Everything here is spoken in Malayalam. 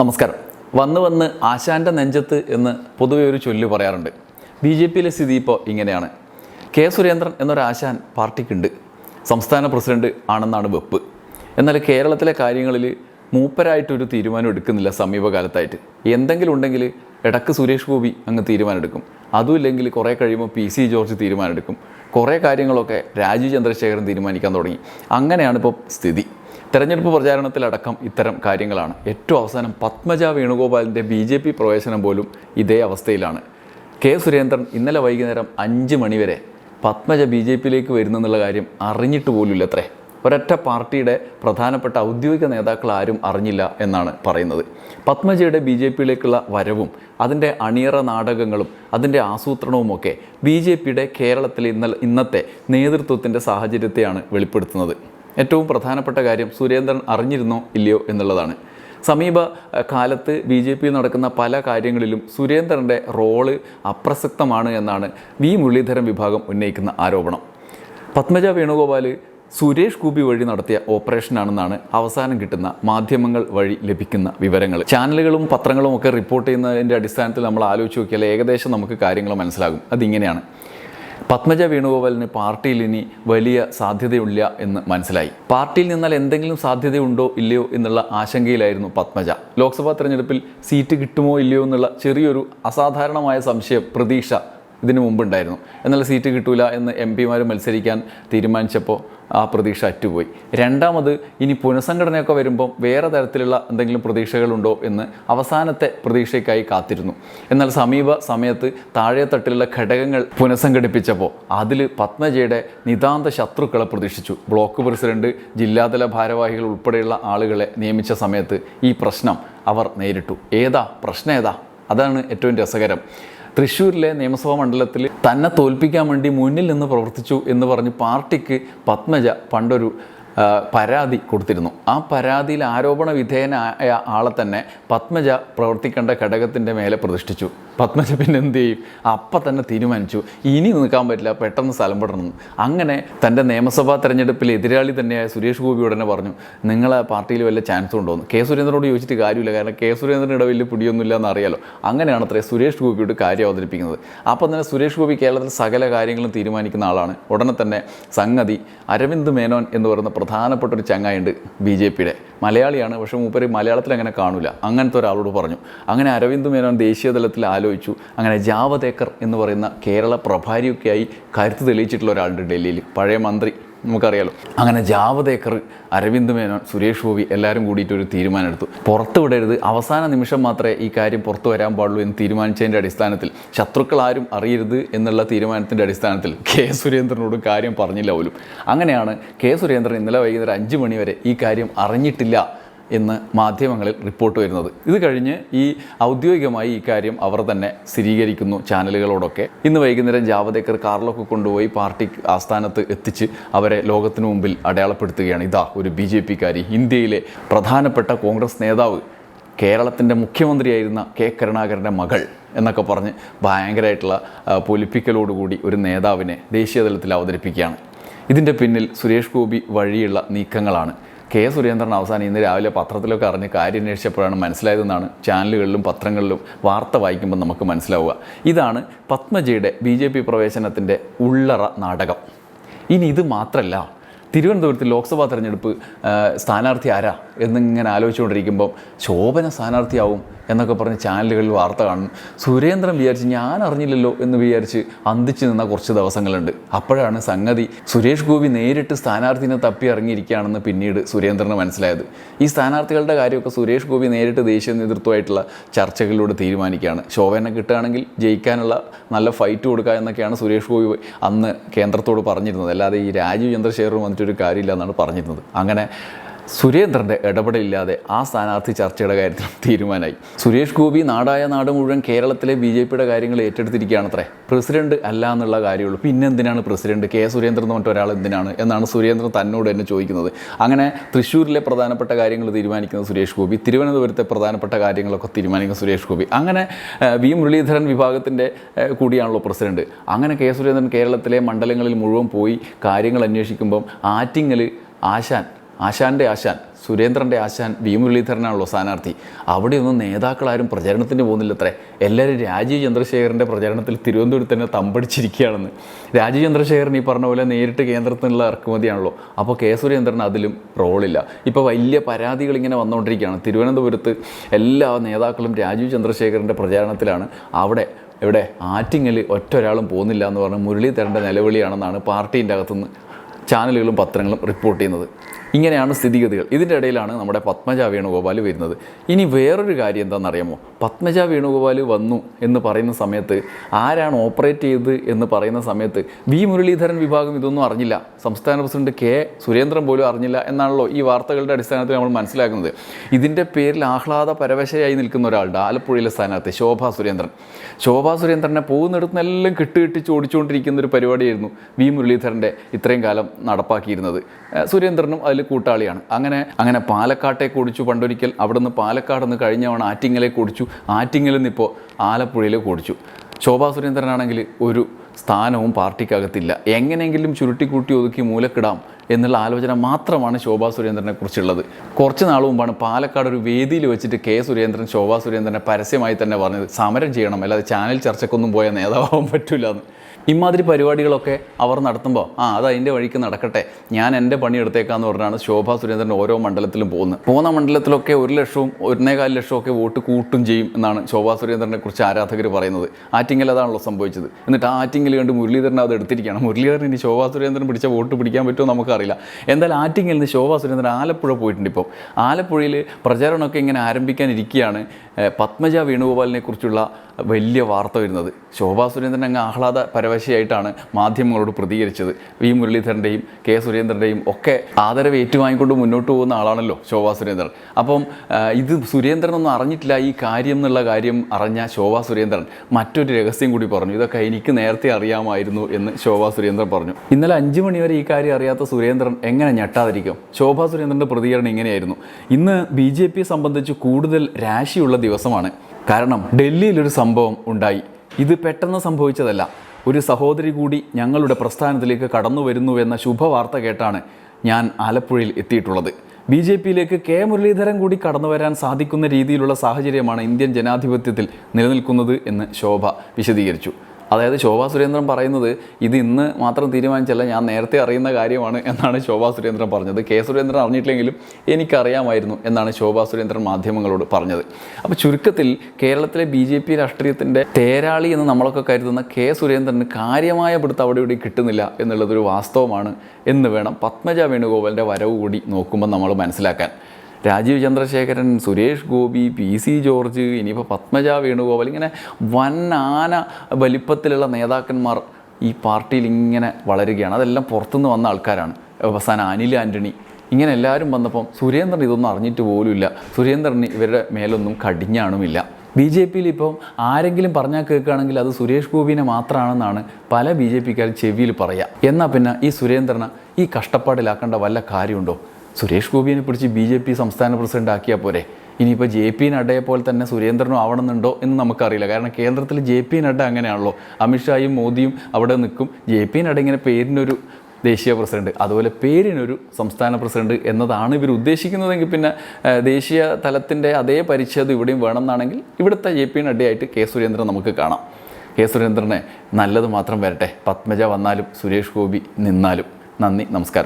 നമസ്കാരം. വന്ന് വന്ന് ആശാന്റെ നെഞ്ചത്ത് എന്ന് പൊതുവെ ഒരു ചൊല്ല് പറയാറുണ്ട്. ബി ജെ പിയിലെ സ്ഥിതി ഇപ്പോൾ ഇങ്ങനെയാണ്. കെ സുരേന്ദ്രൻ എന്നൊരു ആശാൻ പാർട്ടിക്കുണ്ട്. സംസ്ഥാന പ്രസിഡന്റ് ആണെന്നാണ് വെപ്പ്. എന്നാൽ കേരളത്തിലെ കാര്യങ്ങളിൽ മൂപ്പരായിട്ടൊരു തീരുമാനം എടുക്കുന്നില്ല സമീപകാലത്തായിട്ട്. എന്തെങ്കിലും ഉണ്ടെങ്കിൽ ഇടയ്ക്ക് സുരേഷ് ഗോപി അങ്ങ് തീരുമാനമെടുക്കും. അതുമില്ലെങ്കിൽ കുറേ കഴിയുമ്പോൾ പി സി ജോർജ് തീരുമാനമെടുക്കും. കുറേ കാര്യങ്ങളൊക്കെ രാജീവ് ചന്ദ്രശേഖരൻ തീരുമാനിക്കാൻ തുടങ്ങി. അങ്ങനെയാണ് ഇപ്പോൾ സ്ഥിതി. തെരഞ്ഞെടുപ്പ് പ്രചാരണത്തിലടക്കം ഇത്തരം കാര്യങ്ങളാണ്. ഏറ്റവും അവസാനം പത്മജ വേണുഗോപാലിന്റെ ബി ജെ പി പ്രവേശനം പോലും ഇതേ അവസ്ഥയിലാണ്. കെ സുരേന്ദ്രൻ ഇന്നലെ വൈകുന്നേരം അഞ്ച് മണിവരെ പത്മജ ബി ജെ പിയിലേക്ക് വരുന്നെന്നുള്ള കാര്യം അറിഞ്ഞിട്ട് പോലുമില്ല അത്രേ ഒരൊറ്റ പാർട്ടിയുടെ പ്രധാനപ്പെട്ട ഔദ്യോഗിക നേതാക്കൾ ആരും അറിഞ്ഞില്ല എന്നാണ് പറയുന്നത്. പത്മജയുടെ ബി ജെ പിയിലേക്കുള്ള വരവും അതിന്റെ അണിയറ നാടകങ്ങളും അതിന്റെ ആസൂത്രണവുമൊക്കെ ബി ജെ പിയുടെ കേരളത്തിലെ ഇന്നലെ ഇന്നത്തെ നേതൃത്വത്തിന്റെ സാഹചര്യത്തെയാണ് വെളിപ്പെടുത്തുന്നത്. ഏറ്റവും പ്രധാനപ്പെട്ട കാര്യം സുരേന്ദ്രൻ അറിഞ്ഞിരുന്നോ ഇല്ലയോ എന്നുള്ളതാണ്. സമീപ കാലത്ത് ബി ജെ പിയിൽ നടക്കുന്ന പല കാര്യങ്ങളിലും സുരേന്ദ്രന്റെ റോൾ അപ്രസക്തമാണ് എന്നാണ് വി മുരളീധരൻ വിഭാഗം ഉന്നയിക്കുന്ന ആരോപണം. പത്മജ വേണുഗോപാൽ സുരേഷ് ഗോപി വഴി നടത്തിയ ഓപ്പറേഷനാണെന്നാണ് അവസാനം കിട്ടുന്ന മാധ്യമങ്ങൾ വഴി ലഭിക്കുന്ന വിവരങ്ങൾ. ചാനലുകളും പത്രങ്ങളും ഒക്കെ റിപ്പോർട്ട് ചെയ്യുന്നതിന്റെ അടിസ്ഥാനത്തിൽ നമ്മൾ ആലോചിച്ച് നോക്കിയാൽ ഏകദേശം നമുക്ക് കാര്യങ്ങൾ മനസ്സിലാകും. അതിങ്ങനെയാണ്. പത്മജ വേണുഗോപാലിന് പാർട്ടിയിൽ ഇനി വലിയ സാധ്യതയില്ല എന്ന് മനസ്സിലായി. പാർട്ടിയിൽ നിന്നാൽ എന്തെങ്കിലും സാധ്യതയുണ്ടോ ഇല്ലയോ എന്നുള്ള ആശങ്കയിലായിരുന്നു പത്മജ. ലോക്സഭാ തെരഞ്ഞെടുപ്പിൽ സീറ്റ് കിട്ടുമോ ഇല്ലയോ എന്നുള്ള ചെറിയൊരു അസാധാരണമായ സംശയം പ്രതീക്ഷ ഇതിനു മുമ്പുണ്ടായിരുന്നു. എന്നാൽ സീറ്റ് കിട്ടൂല എന്ന് എം പിമാർ മത്സരിക്കാൻ തീരുമാനിച്ചപ്പോൾ ആ പ്രതീക്ഷ അറ്റുപോയി. രണ്ടാമത് ഇനി പുനഃസംഘടനയൊക്കെ വരുമ്പോൾ വേറെ തരത്തിലുള്ള എന്തെങ്കിലും പ്രതീക്ഷകളുണ്ടോ എന്ന് അവസാനത്തെ പ്രതീക്ഷയ്ക്കായി കാത്തിരുന്നു. എന്നാൽ സമീപ സമയത്ത് താഴെത്തട്ടിലുള്ള ഘടകങ്ങൾ പുനഃസംഘടിപ്പിച്ചപ്പോൾ അതിൽ പത്മജയുടെ നിതാന്ത ശത്രുക്കളെ പ്രതീക്ഷിച്ചു. ബ്ലോക്ക് പ്രസിഡന്റ് ജില്ലാതല ഭാരവാഹികൾ ഉൾപ്പെടെയുള്ള ആളുകളെ നിയമിച്ച സമയത്ത് ഈ പ്രശ്നം അവർ നേരിട്ടു. ഏതാ? പ്രശ്നം ഏതാ? അതാണ് ഏറ്റവും രസകരം. തൃശ്ശൂരിലെ നിയമസഭാ മണ്ഡലത്തിൽ തന്നെ തോൽപ്പിക്കാൻ വേണ്ടി മുന്നിൽ നിന്ന് പ്രവർത്തിച്ചു എന്ന് പറഞ്ഞ് പാർട്ടിക്ക് പത്മജ പണ്ടൊരു പരാതി കൊടുത്തിരുന്നു. ആ പരാതിയിൽ ആരോപണ വിധേയനായ ആളെ തന്നെ പത്മജ പ്രവർത്തിക്കേണ്ട ഘടകത്തിന്റെ മേലെ പ്രതിഷ്ഠിച്ചു. പത്മജ പിന്നെ എന്ത് ചെയ്യും? അപ്പം തന്നെ തീരുമാനിച്ചു. ഇനി നിൽക്കാൻ പറ്റില്ല പെട്ടെന്ന് സ്ഥലം പെടണം അങ്ങനെ തന്റെ നിയമസഭാ തെരഞ്ഞെടുപ്പിൽ എതിരാളി തന്നെയായ സുരേഷ് ഗോപിയോട് തന്നെ പറഞ്ഞു നിങ്ങളെ പാർട്ടിയിൽ വല്ല ചാൻസ് ഉണ്ടോ? എന്ന് കെ സുരേന്ദ്രനോട് ചോദിച്ചിട്ട് കാര്യമില്ല കാരണം കെ സുരേന്ദ്രനിടെ വലിയ പിടിയൊന്നുമില്ല എന്ന് അറിയാലോ അങ്ങനെയാണ് അത്രേ സുരേഷ് ഗോപിയോട് കാര്യം അവതരിപ്പിക്കുന്നത്. അപ്പം തന്നെ സുരേഷ് ഗോപി കേരളത്തിൽ സകല കാര്യങ്ങളും തീരുമാനിക്കുന്ന ആളാണ്. ഉടനെ തന്നെ സംഗതി അരവിന്ദ് മേനോൻ എന്ന് പറയുന്ന പ്രധാനപ്പെട്ട ഒരു ചങ്ങായുണ്ട് ബി ജെ പിയുടെ. മലയാളിയാണ് പക്ഷേ മൂപ്പര് മലയാളത്തിൽ അങ്ങനെ കാണില്ല അങ്ങനത്തെ ഒരാളോട് പറഞ്ഞു. അങ്ങനെ അരവിന്ദ് മേനോൻ ദേശീയ തലത്തിൽ ആലോചിച്ചു. അങ്ങനെ ജാവദേക്കർ എന്ന് പറയുന്ന കേരള പ്രഭാരിയൊക്കെയായി കരുത്ത് തെളിയിച്ചിട്ടുള്ള ഒരാളുണ്ട് ഡൽഹിയിൽ. പഴയ മന്ത്രി നമുക്കറിയാലോ. അങ്ങനെ ജാവദേക്കർ അരവിന്ദ് മേനോൻ സുരേഷ് ഗോപി എല്ലാവരും കൂടിയിട്ട് ഒരു തീരുമാനമെടുത്തു. പുറത്തു വിടരുത്. അവസാന നിമിഷം മാത്രമേ ഈ കാര്യം പുറത്തു വരാൻ പാടുള്ളൂ എന്ന് തീരുമാനിച്ചതിന്റെ അടിസ്ഥാനത്തിൽ. ശത്രുക്കൾ ആരും അറിയരുത് എന്നുള്ള തീരുമാനത്തിന്റെ അടിസ്ഥാനത്തിൽ കെ. സുരേന്ദ്രനോട് കാര്യം പറഞ്ഞില്ല പോലും. അങ്ങനെയാണ് കെ. സുരേന്ദ്രൻ ഇന്നലെ വൈകുന്നേരം അഞ്ച് മണിവരെ ഈ കാര്യം അറിഞ്ഞിട്ടില്ല. എന്ന് മാധ്യമങ്ങളിൽ റിപ്പോർട്ട് വരുന്നത്. ഇത് കഴിഞ്ഞ് ഈ ഔദ്യോഗികമായി ഈ കാര്യം അവർ തന്നെ സ്ഥിരീകരിക്കുന്നു ചാനലുകളോടൊക്കെ. ഇന്ന് വൈകുന്നേരം ജാവദേക്കർ കാറിലൊക്കെ കൊണ്ടുപോയി പാർട്ടി ആസ്ഥാനത്ത് എത്തിച്ച് അവരെ ലോകത്തിനു മുമ്പിൽ അടയാളപ്പെടുത്തുകയാണ്. ഇതാ ഒരു ബി ജെ പിക്കാരി ഇന്ത്യയിലെ പ്രധാനപ്പെട്ട കോൺഗ്രസ് നേതാവ് കേരളത്തിന്റെ മുഖ്യമന്ത്രിയായിരുന്ന കെ കരുണാകരന്റെ മകൾ എന്നൊക്കെ പറഞ്ഞ് ഭയങ്കരമായിട്ടുള്ള പൊലിപ്പിക്കലോടുകൂടി ഒരു നേതാവിനെ ദേശീയതലത്തിൽ അവതരിപ്പിക്കുകയാണ്. ഇതിന്റെ പിന്നിൽ സുരേഷ് ഗോപി വഴിയുള്ള നീക്കങ്ങളാണ്. കെ സുരേന്ദ്രൻ അവസാനം ഇന്ന് രാവിലെ പത്രത്തിലൊക്കെ അറിഞ്ഞ് കാര്യം അന്വേഷിച്ചപ്പോഴാണ് മനസ്സിലായതെന്നാണ് ചാനലുകളിലും പത്രങ്ങളിലും വാർത്ത വായിക്കുമ്പോൾ നമുക്ക് മനസ്സിലാവുക. ഇതാണ് പത്മജിയുടെ ബി ജെ പി പ്രവേശനത്തിന്റെ ഉള്ളറ നാടകം. ഇനി ഇത് മാത്രമല്ല തിരുവനന്തപുരത്ത് ലോക്സഭാ തെരഞ്ഞെടുപ്പ് സ്ഥാനാർത്ഥി ആരാ എന്നിങ്ങനെ ആലോചിച്ചുകൊണ്ടിരിക്കുമ്പോൾ ശോഭന സ്ഥാനാർത്ഥിയാവും എന്നൊക്കെ പറഞ്ഞ് ചാനലുകളിൽ വാർത്ത കാണും. സുരേന്ദ്രൻ വിചാരിച്ച് ഞാൻ അറിഞ്ഞില്ലല്ലോ എന്ന് വിചാരിച്ച് അന്തിച്ച് നിന്ന കുറച്ച് ദിവസങ്ങളുണ്ട്. അപ്പോഴാണ് സംഗതി സുരേഷ് ഗോപി നേരിട്ട് സ്ഥാനാർത്ഥിനെ തപ്പി ഇറങ്ങിയിരിക്കുകയാണെന്ന് പിന്നീട് സുരേന്ദ്രന് മനസ്സിലായത്. ഈ സ്ഥാനാർത്ഥികളുടെ കാര്യമൊക്കെ സുരേഷ് ഗോപി നേരിട്ട് ദേശീയ നേതൃത്വമായിട്ടുള്ള ചർച്ചകളിലൂടെ തീരുമാനിക്കുകയാണ്. ശോഭനെ കിട്ടുകയാണെങ്കിൽ ജയിക്കാനുള്ള നല്ല ഫൈറ്റ് കൊടുക്കുക എന്നൊക്കെയാണ് സുരേഷ് ഗോപി അന്ന് കേന്ദ്രത്തോട് പറഞ്ഞിരുന്നത്. അല്ലാതെ ഈ രാജീവ് ചന്ദ്രശേഖർ വന്നിട്ടൊരു കാര്യമില്ല എന്നാണ് പറഞ്ഞിരുന്നത്. അങ്ങനെ സുരേന്ദ്രന്റെ ഇടപെടലില്ലാതെ ആ സ്ഥാനാർത്ഥി ചർച്ചയുടെ കാര്യത്തിൽ തീരുമാനമായി. സുരേഷ് ഗോപി നാടായ നാട് മുഴുവൻ കേരളത്തിലെ ബി ജെ പിയുടെ കാര്യങ്ങൾ ഏറ്റെടുത്തിരിക്കുകയാണത്രേ. പ്രസിഡന്റ് അല്ല എന്നുള്ള കാര്യമുള്ളൂ. പിന്നെ എന്തിനാണ് പ്രസിഡന്റ്? കെ സുരേന്ദ്രൻ എന്ന് ഒരാൾ എന്തിനാണ്? എന്നാണ് സുരേന്ദ്രൻ തന്നോട് തന്നെ ചോദിക്കുന്നത്. അങ്ങനെ തൃശ്ശൂരിലെ പ്രധാനപ്പെട്ട കാര്യങ്ങൾ തീരുമാനിക്കുന്നത് സുരേഷ് ഗോപി തിരുവനന്തപുരത്തെ പ്രധാനപ്പെട്ട കാര്യങ്ങളൊക്കെ തീരുമാനിക്കുന്ന സുരേഷ് ഗോപി. അങ്ങനെ വി മുരളീധരൻ വിഭാഗത്തിന്റെ കൂടിയാണല്ലോ പ്രസിഡന്റ്. അങ്ങനെ കെ സുരേന്ദ്രൻ കേരളത്തിലെ മണ്ഡലങ്ങളിൽ മുഴുവൻ പോയി കാര്യങ്ങൾ അന്വേഷിക്കുമ്പം ആറ്റിങ്ങൽ ആശാൻ ആശാന്റെ ആശാൻ സുരേന്ദ്രന്റെ ആശാൻ വി മുരളീധരനാണല്ലോ സ്ഥാനാർത്ഥി. അവിടെയൊന്നും നേതാക്കളാരും പ്രചരണത്തിന് പോകുന്നില്ലത്രേ. എല്ലാവരും രാജീവ് ചന്ദ്രശേഖരന്റെ പ്രചരണത്തിൽ തിരുവനന്തപുരത്ത് തന്നെ തമ്പടിച്ചിരിക്കുകയാണെന്ന്. രാജീവ് ചന്ദ്രശേഖരൻ ഈ പറഞ്ഞ പോലെ നേരിട്ട് കേന്ദ്രത്തിൽ നിന്നുള്ള ഇറക്കുമതിയാണല്ലോ. അപ്പോൾ കെ സുരേന്ദ്രൻ അതിലും റോളില്ല. ഇപ്പോൾ വലിയ പരാതികൾ ഇങ്ങനെ വന്നുകൊണ്ടിരിക്കുകയാണ്. തിരുവനന്തപുരത്ത് എല്ലാ നേതാക്കളും രാജീവ് ചന്ദ്രശേഖരന്റെ പ്രചാരണത്തിലാണ്. അവിടെ ഇവിടെ ആറ്റിങ്ങൽ ഒറ്റ ഒരാളും പോകുന്നില്ല എന്ന് പറഞ്ഞ് മുരളീധരന്റെ നിലവിളിയാണെന്നാണ് പാർട്ടീന്റെ അകത്തുനിന്ന് ചാനലുകളും പത്രങ്ങളും റിപ്പോർട്ട് ചെയ്യുന്നത്. ഇങ്ങനെയാണ് സ്ഥിതിഗതികൾ. ഇതിന്റെ ഇടയിലാണ് നമ്മുടെ പത്മജ വേണുഗോപാൽ വരുന്നത്. ഇനി വേറൊരു കാര്യം എന്താണെന്നറിയാമോ? പത്മജ വേണുഗോപാൽ വന്നു എന്ന് പറയുന്ന സമയത്ത് ആരാണ് ഓപ്പറേറ്റ് ചെയ്തത് എന്ന് പറയുന്ന സമയത്ത് വി മുരളീധരൻ വിഭാഗം ഇതൊന്നും അറിഞ്ഞില്ല. സംസ്ഥാന പ്രസിഡന്റ് കെ സുരേന്ദ്രൻ പോലും അറിഞ്ഞില്ല എന്നാണല്ലോ ഈ വാർത്തകളുടെ അടിസ്ഥാനത്തിൽ നമ്മൾ മനസ്സിലാക്കുന്നത്. ഇതിന്റെ പേരിൽ ആഹ്ലാദ പരവശയായി നിൽക്കുന്ന ഒരാളുടെ ആലപ്പുഴയിലെ സ്ഥാനാർത്ഥി ശോഭ സുരേന്ദ്രൻ. ശോഭ സുരേന്ദ്രനെ പോകുന്നിടത്തുനിന്നെല്ലാം കിട്ടുകിട്ടിച്ച് ഓടിച്ചുകൊണ്ടിരിക്കുന്ന ഒരു പരിപാടിയായിരുന്നു വി മുരളീധരന്റെ ഇത്രയും കാലം നടപ്പാക്കിയിരുന്നത്. സുരേന്ദ്രനും അതിൽ കൂട്ടാളിയാണ്. അങ്ങനെ അങ്ങനെ പാലക്കാട്ടേക്ക് ഓടിച്ചു പണ്ടൊരിക്കൽ അവിടെ നിന്ന് പാലക്കാട് നിന്ന് കഴിഞ്ഞ തവണ ആറ്റിങ്ങലേക്ക് ഓടിച്ചു ആറ്റിങ്ങലിൽ നിന്ന് ഇപ്പോൾ ആലപ്പുഴയിലേക്ക് ഓടിച്ചു ശോഭാ സുരേന്ദ്രനാണെങ്കിൽ ഒരു സ്ഥാനവും പാർട്ടിക്കകത്തില്ല. എങ്ങനെയെങ്കിലും ചുരുട്ടിക്കൂട്ടി ഒതുക്കി മൂലക്കിടാം. എന്നുള്ള ആലോചന മാത്രമാണ് ശോഭാ സുരേന്ദ്രനെ കുറിച്ചുള്ളത്. കുറച്ച് നാൾ മുമ്പാണ് പാലക്കാട് ഒരു വേദിയിൽ വെച്ചിട്ട് കെ സുരേന്ദ്രൻ ശോഭാ സുരേന്ദ്രനെ പരസ്യമായി തന്നെ പറഞ്ഞത്. സമരം ചെയ്യണം അല്ലാതെ ചാനൽ ചർച്ചക്കൊന്നും പോയ നേതാവാൻ പറ്റില്ല എന്ന് ഇമാതിരി പരിപാടികളൊക്കെ അവർ നടത്തുമ്പോൾ ആ അത് അതിന്റെ വഴിക്ക് നടക്കട്ടെ. ഞാൻ എന്റെ പണി എടുത്തേക്കാന്ന് പറഞ്ഞാണ് ശോഭാ സുരേന്ദ്രൻ ഓരോ മണ്ഡലത്തിലും പോകുന്നത്. പോകുന്ന മണ്ഡലത്തിലൊക്കെ ഒരു ലക്ഷവും ഒന്നേകാൽ ലക്ഷവും ഒക്കെ വോട്ട് കൂട്ടും ചെയ്യും എന്നാണ് ശോഭാ സുരേന്ദ്രനെ കുറിച്ച് ആരാധകർ പറയുന്നത്. ആറ്റിങ്ങൽ അതാണല്ലോ സംഭവിച്ചത്. എന്നിട്ട് ആ ആറ്റിങ്ങൽ കണ്ട് മുരളീധരൻ അത് എടുത്തിരിക്കുകയാണ്. മുരളീധരൻ ഇനി ശോഭാ സുരേന്ദ്രൻ പിടിച്ച വോട്ട് പിടിക്കാൻ പറ്റുമോ നമുക്കറിയില്ല. എന്തായാലും ആറ്റിങ്ങിൽ നിന്ന് ശോഭാ സുരേന്ദ്രൻ ആലപ്പുഴ പോയിട്ടുണ്ട് ഇപ്പോൾ ആലപ്പുഴയിൽ പ്രചാരണമൊക്കെ ഇങ്ങനെ ആരംഭിക്കാനിരിക്കുകയാണ് പത്മജ വേണുഗോപാലിനെ കുറിച്ചുള്ള വലിയ വാർത്ത വരുന്നത്. ശോഭാ സുരേന്ദ്രൻ അങ്ങ് ആഹ്ലാദ പരവശയായിട്ടാണ് മാധ്യമങ്ങളോട് പ്രതികരിച്ചത്. വി മുരളീധരന്റെയും കെ സുരേന്ദ്രന്റെയും ഒക്കെ ആദരവ് ഏറ്റുവാങ്ങിക്കൊണ്ട് മുന്നോട്ട് പോകുന്ന ആളാണല്ലോ ശോഭാ സുരേന്ദ്രൻ. അപ്പം ഇത് സുരേന്ദ്രൻ ഒന്നും അറിഞ്ഞിട്ടില്ല. ഈ കാര്യം എന്നുള്ള കാര്യം അറിഞ്ഞ ശോഭാ സുരേന്ദ്രൻ മറ്റൊരു രഹസ്യം കൂടി പറഞ്ഞു. ഇതൊക്കെ എനിക്ക് നേരത്തെ അറിയാമായിരുന്നു എന്ന് ശോഭാ സുരേന്ദ്രൻ പറഞ്ഞു. ഇന്നലെ അഞ്ച് മണിവരെ ഈ കാര്യം അറിയാത്ത സുരേന്ദ്രൻ എങ്ങനെ ഞെട്ടാതിരിക്കും? ശോഭാ സുരേന്ദ്രന്റെ പ്രതികരണം ഇങ്ങനെയായിരുന്നു. ഇന്ന് ബി ജെ സംബന്ധിച്ച് കൂടുതൽ രാശിയുള്ള ദിവസമാണ്. കാരണം ഡൽഹിയിലൊരു സംഭവം ഉണ്ടായി. ഇത് പെട്ടെന്ന് സംഭവിച്ചതല്ല. ഒരു സഹോദരി കൂടി ഞങ്ങളുടെ പ്രസ്ഥാനത്തിലേക്ക് കടന്നു വരുന്നു എന്ന ശുഭവാർത്ത കേട്ടാണ് ഞാൻ ആലപ്പുഴയിൽ എത്തിയിട്ടുള്ളത്. ബി ജെ പിയിലേക്ക് കെ മുരളീധരൻ കൂടി കടന്നു വരാൻ സാധിക്കുന്ന രീതിയിലുള്ള സാഹചര്യമാണ് ഇന്ത്യൻ ജനാധിപത്യത്തിൽ നിലനിൽക്കുന്നത് എന്ന് ശോഭ വിശദീകരിച്ചു. അതായത് ശോഭാ സുരേന്ദ്രൻ പറയുന്നത് ഇത് ഇന്ന് മാത്രം തീരുമാനിച്ചല്ല ഞാൻ നേരത്തെ അറിയുന്ന കാര്യമാണ് എന്നാണ് ശോഭാ സുരേന്ദ്രൻ പറഞ്ഞത്. കെ സുരേന്ദ്രൻ അറിഞ്ഞിട്ടില്ലെങ്കിലും എനിക്കറിയാമായിരുന്നു എന്നാണ് ശോഭാ സുരേന്ദ്രൻ മാധ്യമങ്ങളോട് പറഞ്ഞത്. അപ്പോൾ ചുരുക്കത്തിൽ കേരളത്തിലെ ബി ജെ പി രാഷ്ട്രീയത്തിന്റെ തേരാളി എന്ന് നമ്മളൊക്കെ കരുതുന്ന കെ സുരേന്ദ്രന് കാര്യമായ പിടുത്തം അവിടെ ഇവിടെ കിട്ടുന്നില്ല എന്നുള്ളതൊരു വാസ്തവമാണ് എന്ന് വേണം പത്മജ വേണുഗോപാലിന്റെ വരവ് കൂടി നോക്കുമ്പോൾ നമ്മൾ മനസ്സിലാക്കാൻ. Rajeev Chandrasekharan Suresh Gopi P C George ഇനിയിപ്പോൾ പത്മജ വേണുഗോപാൽ ഇങ്ങനെ വൻ ആന വലിപ്പത്തിലുള്ള നേതാക്കന്മാർ ഈ പാർട്ടിയിൽ ഇങ്ങനെ വളരുകയാണ്. അതെല്ലാം പുറത്തുനിന്ന് വന്ന ആൾക്കാരാണ്. അവസാനം അനിൽ ആന്റണി ഇങ്ങനെ എല്ലാവരും വന്നപ്പം സുരേന്ദ്രൻ ഇതൊന്നും അറിഞ്ഞിട്ട് പോലുമില്ല. സുരേന്ദ്രൻ ഇവരുടെ മേലൊന്നും കടിഞ്ഞാണുമില്ല. ബി ജെ പിയിൽ ഇപ്പം ആരെങ്കിലും പറഞ്ഞാൽ കേൾക്കുകയാണെങ്കിൽ അത് സുരേഷ് ഗോപിനെ മാത്രമാണെന്നാണ് പല ബി ജെ പിക്കാർ ചെവിയിൽ പറയുക എന്നാൽ പിന്നെ ഈ സുരേന്ദ്രനെ ഈ കഷ്ടപ്പാടിലാക്കേണ്ട വല്ല കാര്യമുണ്ടോ? സുരേഷ് ഗോപിയെ പിടിച്ച് ബി ജെ പി സംസ്ഥാന പ്രസിഡന്റ് ആക്കിയാൽ പോരെ. ഇനിയിപ്പോൾ ജെ പി നഡ്ഡയെ പോലെ തന്നെ സുരേന്ദ്രനും ആവണമെന്നുണ്ടോ എന്ന് നമുക്കറിയില്ല. കാരണം കേന്ദ്രത്തിൽ ജെ പി നഡ്ഡ അങ്ങനെയാണല്ലോ. അമിത്ഷായും മോദിയും അവിടെ നിൽക്കും. ജെ പി നഡ്ഡ ഇങ്ങനെ പേരിനൊരു ദേശീയ പ്രസിഡന്റ് അതുപോലെ പേരിനൊരു സംസ്ഥാന പ്രസിഡന്റ് എന്നതാണ് ഇവർ ഉദ്ദേശിക്കുന്നതെങ്കിൽ പിന്നെ ദേശീയ തലത്തിന്റെ അതേ പരിച്ഛേദം ഇവിടെയും വേണമെന്നാണെങ്കിൽ ഇവിടുത്തെ ജെ പി നഡ്ഡയായിട്ട് കെ സുരേന്ദ്രൻ നമുക്ക് കാണാം. കെ സുരേന്ദ്രനെ നല്ലത് മാത്രം വരട്ടെ. പത്മജ വന്നാലും സുരേഷ് ഗോപി നിന്നാലും. നന്ദി നമസ്കാരം.